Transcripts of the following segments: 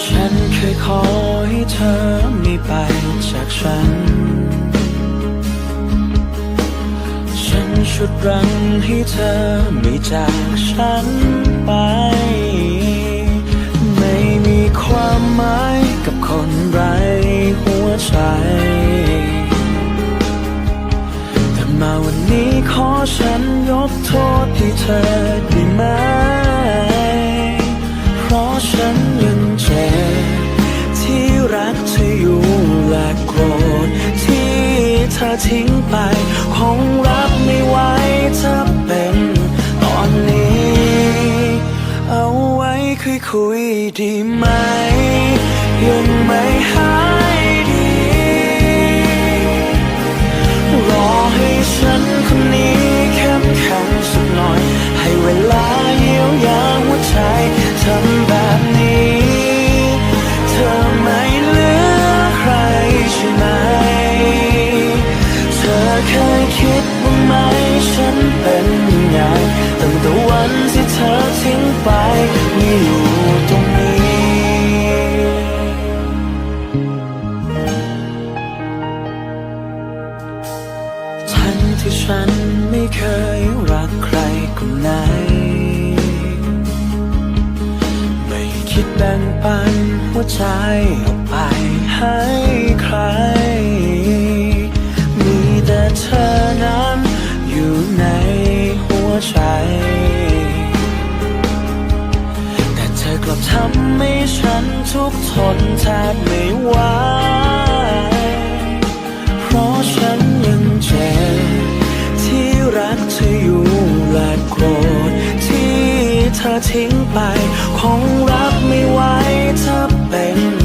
ฉันเคยขอให้เธอไม่ไปจากฉัน ฉันชุดรังให้เธอไม่จากฉันไป ไม่มีความหมายกับคนไร้หัวใจ แต่มาวันนี้ขอฉันยกโทษให้เธอ ทิ้งไป คงรับไม่ไหวถ้าเป็นตอนนี้ เอาไว้คุยคุยดีไหม ยังไม่หายดี รอให้ฉันคนนี้เข้มแข็งสักหน่อย ให้เวลาเยียวยาหัวใจทำแบบนี้ ปันหัวใจออกไปให้ใคร มีแต่เธอนั้นอยู่ในหัวใจ แต่เธอกลับทำให้ฉันทุกทนแทบไม่ไหว ธอทิ้งไป คงรับไม่ไหวถ้าเป็นตอน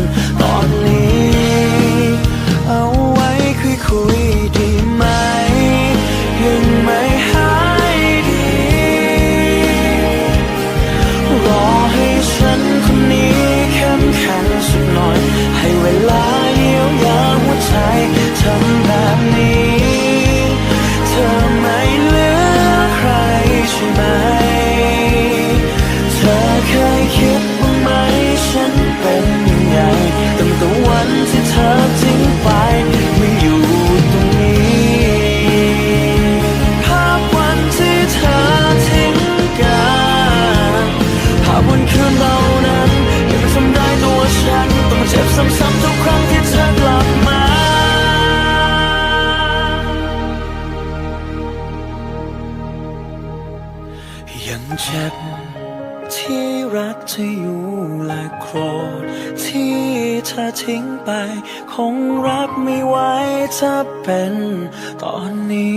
รักจะอยู่และโกรธที่เธอทิ้งไป คงรับไม่ไหวจะเป็นตอนนี้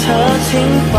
เธอทิ้งไป